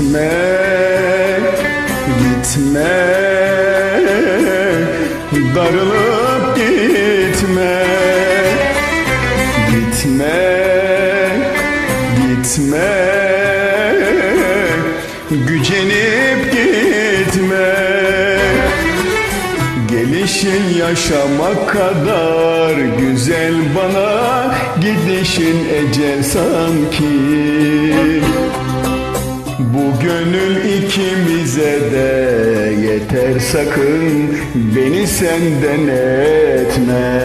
Gitme, gitme, darılıp gitme. Gitme, gitme, gücenip gitme. Gelişin yaşamak kadar güzel bana Gidişin ecel sanki Bu gönül ikimize de yeter sakın Beni senden etme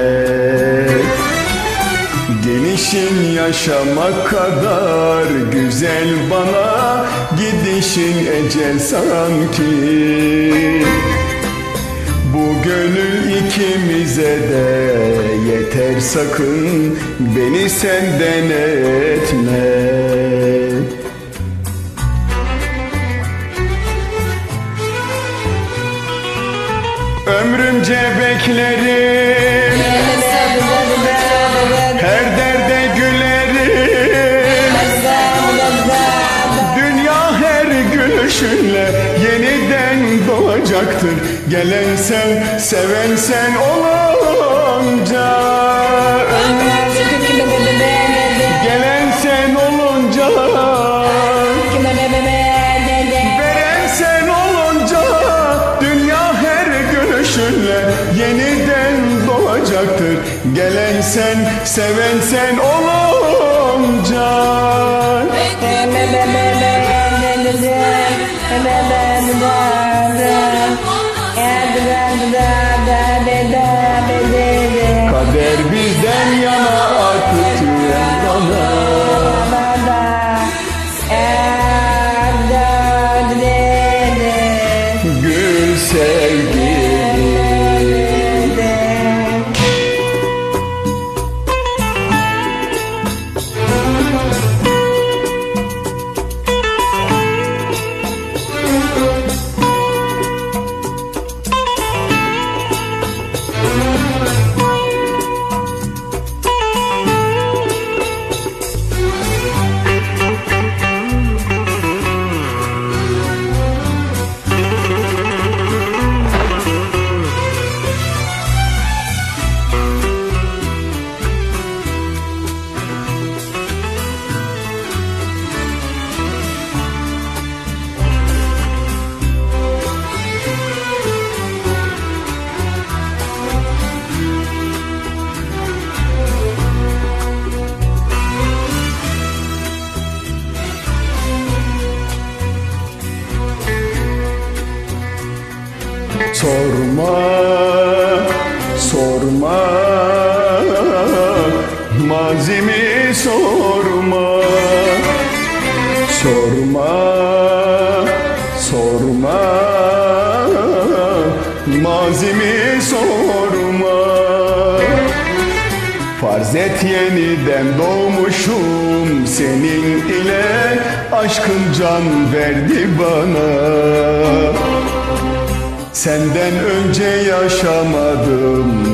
Gelişin yaşamak kadar güzel bana Gidişin ecel sanki bu gönül ikimize de yeter sakın beni senden etme. Ömrümce beklerim, her derde gülerim. Dünya her gülüşünle yeniden doğacaktır Gelen sen, seven sen olunca gülüşünle yeniden doğacaktır Gelen sen, seven sen olunca Kader bizden yana artık bana Mazimi sorma. Sorma, sorma. Mazimi sorma. Farz et yeniden doğmuşum senin ile Aşkın can verdi bana. Senden önce yaşamadım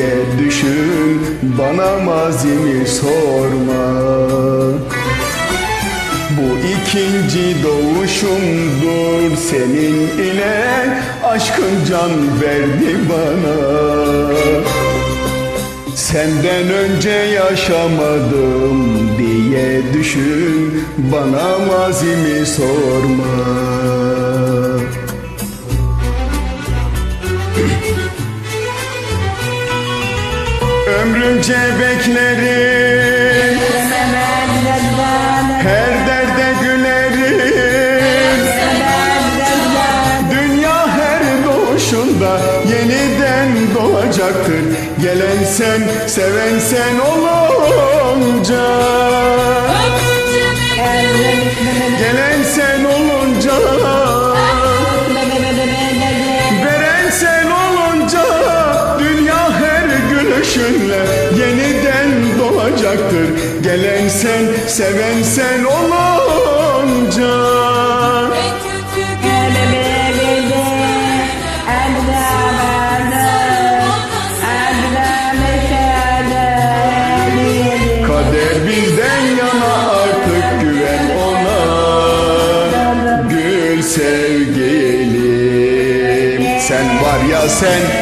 diye düşün Bana mazimi sorma. Bu ikinci doğuşumdur senin ile Aşkın can verdi bana. Senden önce yaşamadım diye düşün Bana mazimi sorma Ömrümce beklerim Her derde gülerim. Dünya her doğuşunda yeniden doğacaktır. Gelen sen, seven sen olunca. Gelen sen olunca Seven sen olunca. Kader bizden yana artık güven ona. Gül sevgilim Sen var ya sen